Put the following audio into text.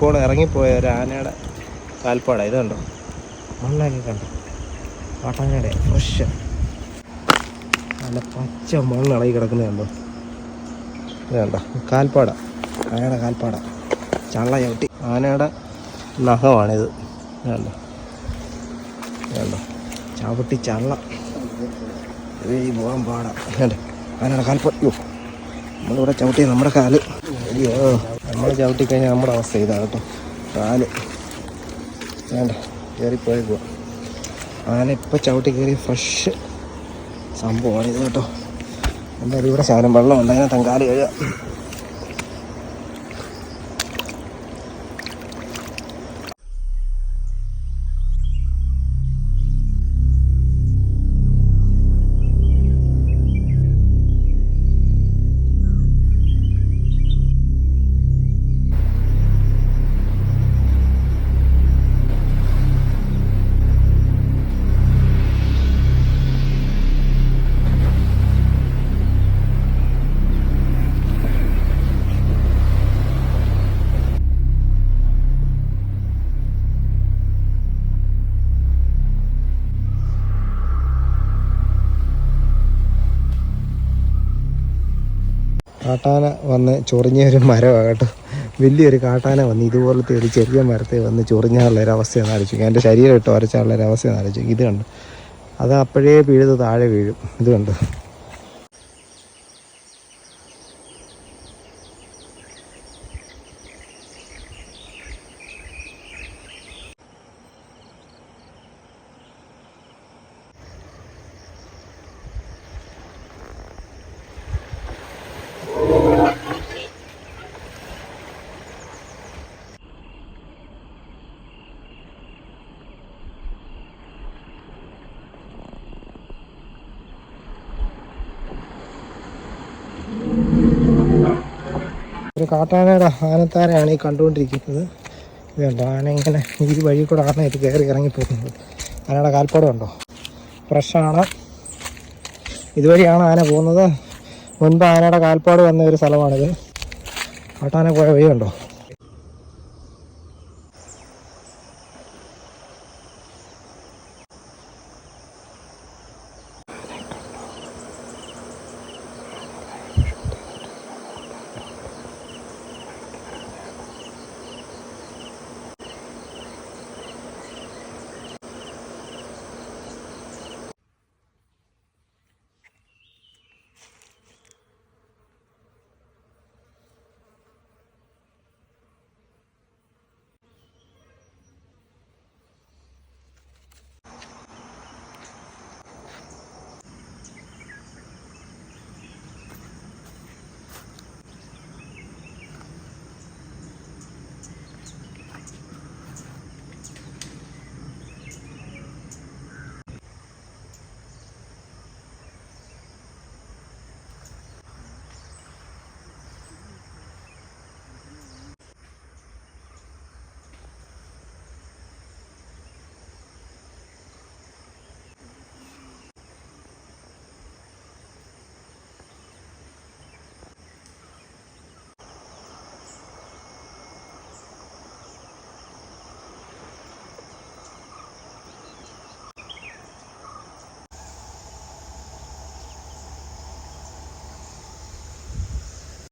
ഇപ്പോൾ ഇറങ്ങിപ്പോയ ഒരു ആനയുടെ കാൽപ്പാട. ഇത് കണ്ടോ? മണ്ണൊക്കെ കണ്ടോ? കാട്ടാനയുടെ ഫ്രഷ് നല്ല പച്ച മണ്ണ് ഇളകി കിടക്കുന്നത് കണ്ടോ? ഇത് കണ്ടോ? കാൽപ്പാട. ആനയുടെ കാൽപ്പാട. ചള്ള ചവിട്ടി. ആനയുടെ നഖമാണിത്. കണ്ടോ? കണ്ടോ? ചവിട്ടി ചള്ള. പോകാൻ പാടാ. ആനയുടെ കാൽപ്പാട. നമ്മളിവിടെ ചവിട്ടി നമ്മുടെ കാൽ. അയ്യോ. നമ്മൾ ചവിട്ടി കഴിഞ്ഞാൽ നമ്മുടെ അവസ്ഥ ഇതാണ് കേട്ടോ കാൽ. വേണ്ട കയറിപ്പോയി പോവാ. ആന ഇപ്പോൾ ചവിട്ടി കയറി ഫ്രഷ് സംഭവമാണ് ഇത് കേട്ടോ. എന്തായാലും ഇവിടെ ശകലം വെള്ളം അതിനകത്ത് തങ്കാലി കഴുകാം. കാട്ടാന വന്ന് ചൊറിഞ്ഞ ഒരു മരമാണ് കേട്ടോ. വലിയൊരു കാട്ടാന വന്ന് ഇതുപോലത്തെ ഒരു ചെറിയ മരത്തെ വന്ന് ചൊറിഞ്ഞാനുള്ള ഒരു അവസ്ഥയാണ് ആലോചിക്കും. എന്റെ ശരീരം ഇട്ട് ഒരച്ചാനുള്ള ഒരു അവസ്ഥയെന്ന് ആലോചിക്കും. ഇത് കണ്ടു? അത് അപ്പോഴേ പിഴുത് താഴെ വീഴും. ഇത് കണ്ടു? കാട്ടാനയുടെ ആനത്താരാണ് ഈ കണ്ടുകൊണ്ടിരിക്കുന്നത്. ഇതുണ്ട് ആന ഇങ്ങനെ ഈ വഴി കൂടെ ആന ഇത് കയറി ഇറങ്ങി പോകുന്നത് ആനയുടെ കാൽപ്പാടം ഉണ്ടോ ഫ്രഷാണ്. ഇതുവഴിയാണ് ആന പോകുന്നത്. മുൻപ് ആനയുടെ കാൽപ്പാട് വന്ന ഒരു സ്ഥലമാണിത്. കാട്ടാന പോയ വഴി കണ്ടോ?